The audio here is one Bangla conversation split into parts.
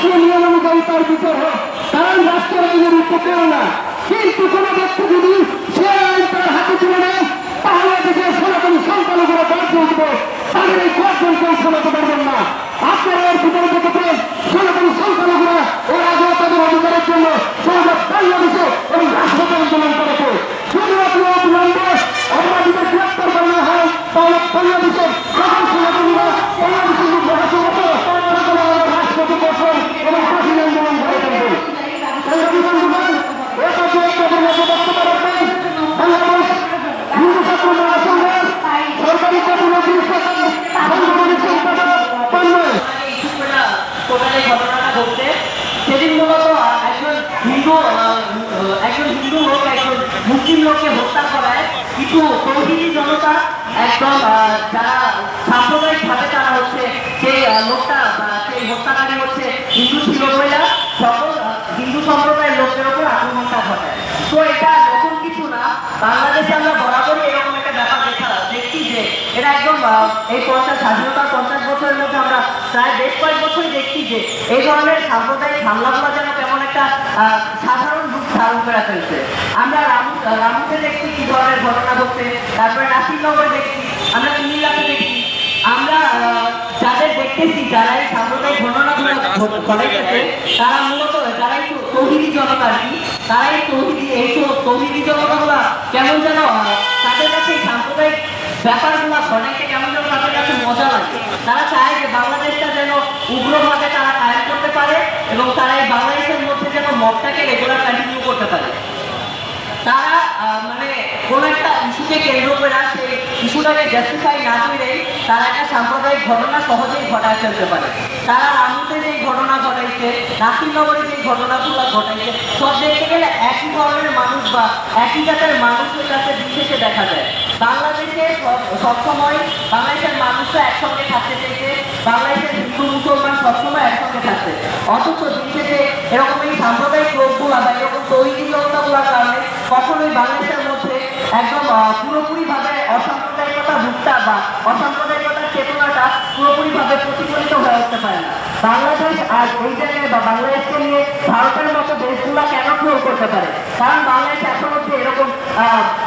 রাষ্ট্রীয় নিয়ম অনুযায়ী তার বিচার হোক কারণ রাষ্ট্রের আইনের উপকেও না। কিন্তু কোন ব্যক্তি যদি সে আইন তার হাতে তুলে নেয়, তাহলে দেশের সনাতন সংখ্যালঘুরা বাধ্য উঠবে তাদের এই গর্জন কেউ শোনাতে পারবেন না। আপনারা এর ভিতরে দেখেছেন সনাতন সংখ্যালঘুরা ওর আগে তাদের অধিকারের জন্য সমাজের বাংলাদেশে এবং রাষ্ট্রপতি আন্দোলন করেছে শুধুমাত্র অবিলম্বে অপরাধীদের গ্রেপ্তার করা হয়, তাহলে বাংলাদেশের টোটালি সেদিন মূলত একজন হিন্দু একজন হিন্দু লোক, একজন মুসলিম লোককে হত্যা করায়। কিছু তৌহিদি জনতা একদম যারা সাম্প্রদায়িকভাবে তারা হচ্ছে সেই লোকটা সেই হত্যাকারী হচ্ছে হিন্দু ছিল বইলা, সকল হিন্দু সম্প্রদায়ের লোকদের উপর আক্রমণটা ঘটায়। তো এটা নতুন কিছু না, বাংলাদেশে আমরা বরাবরই এরকম একটা ব্যাপার দেখা দেখছি যে এটা একদম এই পঞ্চাশ স্বাধীনতার পঞ্চাশ বছরের মধ্যে আমরা প্রায় বেশ দেখছি যে এই ধরনের সাম্প্রদায়িক হামলাগুলো যেন তেমন একটা সাধারণ রূপ ধারণ করে ফেলছে আমরা রামু রামুতে দেখছি কি ধরনের ঘটনা ঘটছে, তারপরে নাসিরনগরে দেখছি, আমরা কুমিল্লাতে দেখছি। আমরা যাদের দেখতেছি যারা এই সাম্প্রদায়িক ঘটনাগুলো ঘট- ঘটাইতেছে, তারা মূলত যারা একটু তৌহিদি জনতা আর কি তারা এই তৌহিদি এই তৌহিদি জনতাগুলো কেমন যেন তাদের কাছে সাম্প্রদায়িক ব্যাপারগুলো ঘটাইতে কেমন যেন তাদের কাছে মজা লাগে। তারা চায় যে যেন উগ্রভাবে তারা কায়েম করতে পারে এবং তারা এই বাংলাদেশের মধ্যে যেন মতটাকে রেগুলার কন্টিনিউ করতে পারে। তারা মানে কোনো একটা ইস্যুকে কেন্দ্র করে সেই ইস্যুটাকে জাস্টিফাই না করে তারা একটা সাম্প্রদায়িক ঘটনা সহজেই ঘটায় ফেলতে পারে। তারা রামুতে যেই ঘটনা ঘটাইছে নাসিরনগরে যেই ঘটনাগুলো ঘটাইছে, সব দেখতে গেলে একই ধরনের মানুষ বা একই জাতের মানুষের কাছে বিশেষে দেখা যায়। বাংলাদেশে সব- সবসময় বাংলাদেশের মানুষরা একসঙ্গে থাকতে চাইছে, বাংলাদেশের সবসময় একসঙ্গে থাকছে অথচ দিন এরকম এই সাম্প্রদায়িক রোগগুলা বা এরকম তৈরি জনতাগুলার কারণে কখনোই বাংলাদেশের মধ্যে একদম পুরোপুরিভাবে অসাম্প্রদায়িকতা ভুক্তা বা অসাম্প্রদায়িকতার চেতনাটা পুরোপুরিভাবে প্রতিফলিত হয়ে উঠতে পারে না। বাংলাদেশ আর এই জায়গায় বা বাংলাদেশকে নিয়ে ভারতের মতো দেশগুলা কেন ট্রোল করতে পারে? কারণ বাংলাদেশ এখন হচ্ছে এরকম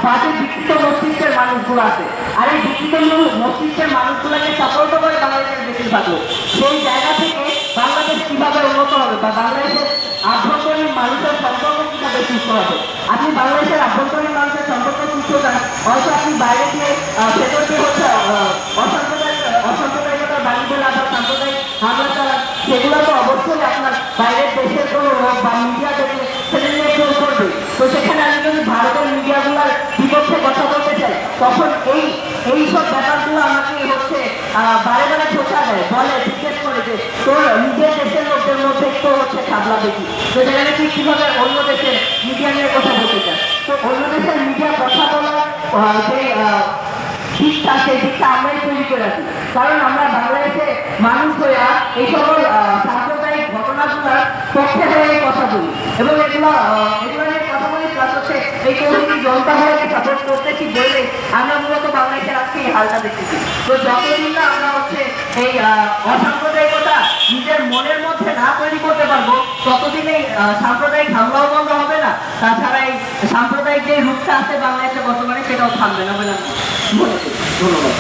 বাজে বিকৃত মস্তিষ্কের মানুষগুলো আছে। আর এই বিকৃত মস্তিষ্কের মানুষগুলোকে সাপোর্ট করে বাংলাদেশের বেশিরভাগ লোক। সেই জায়গা থেকে বাংলাদেশ কীভাবে উন্নত হবে বা বাংলাদেশের আভ্যন্তরীণ মানুষের সম্পর্ক সুস্থ হবে। আপনি বাংলাদেশের আভ্যন্তরীণ মানুষের সম্পর্ক সুস্থ চান হয়তো আপনি বাইরে গিয়ে ভেতর দিয়ে হচ্ছে সেগুলো তো অবশ্যই আপনার বাইরের দেশের কোনো বা মিডিয়া দেখলে সেটা নিয়ে করবে। তো সেখানে আমি যদি ভারতের মিডিয়াগুলোর বিপক্ষে কথা বলতে চাই, তখন এই এই সব ব্যাপারগুলো আমাকে হচ্ছে আহ, বারে বারে ধোকা দেয় বলে, জিজ্ঞেস করে যে, তোর নিজের দেশের লোকদের মধ্যে তো হচ্ছে খাবলা দেখি তো সেখানে তুই কীভাবে অন্য দেশের মিডিয়া নিয়ে কথা বলতে চাস? তো অন্য দেশের মিডিয়া কথা বলার যে দিকটা সেই দিকটা আমরাই তৈরি করে আছি। কারণ আমরা বাংলাদেশে মানুষ হইয়া এই সকল সাম্প্রদায়িক ঘটনাগুলোর পক্ষে হয়ে কথা বলি। এবং এগুলো এগুলো নিয়ে কথা বলি প্লাস হচ্ছে এই কমিটি জনতাগুলোকে সাপোর্ট করতেছি বলে আমরা মূলত বাংলাদেশের আজকে এই হালটা দেখতেছি তো যতদিন না আমরা হচ্ছে এই অসাম্প্রদায়িকতা নিজের মনের মধ্যে না তৈরি করতে পারব, ততদিন এই সাম্প্রদায়িক হামলাও বন্ধ হবে না। তাছাড়া এই সাম্প্রদায়িক যে রূপটা আছে বাংলাদেশে বর্তমানে, সেটাও থামবে না বলে ধন্যবাদ।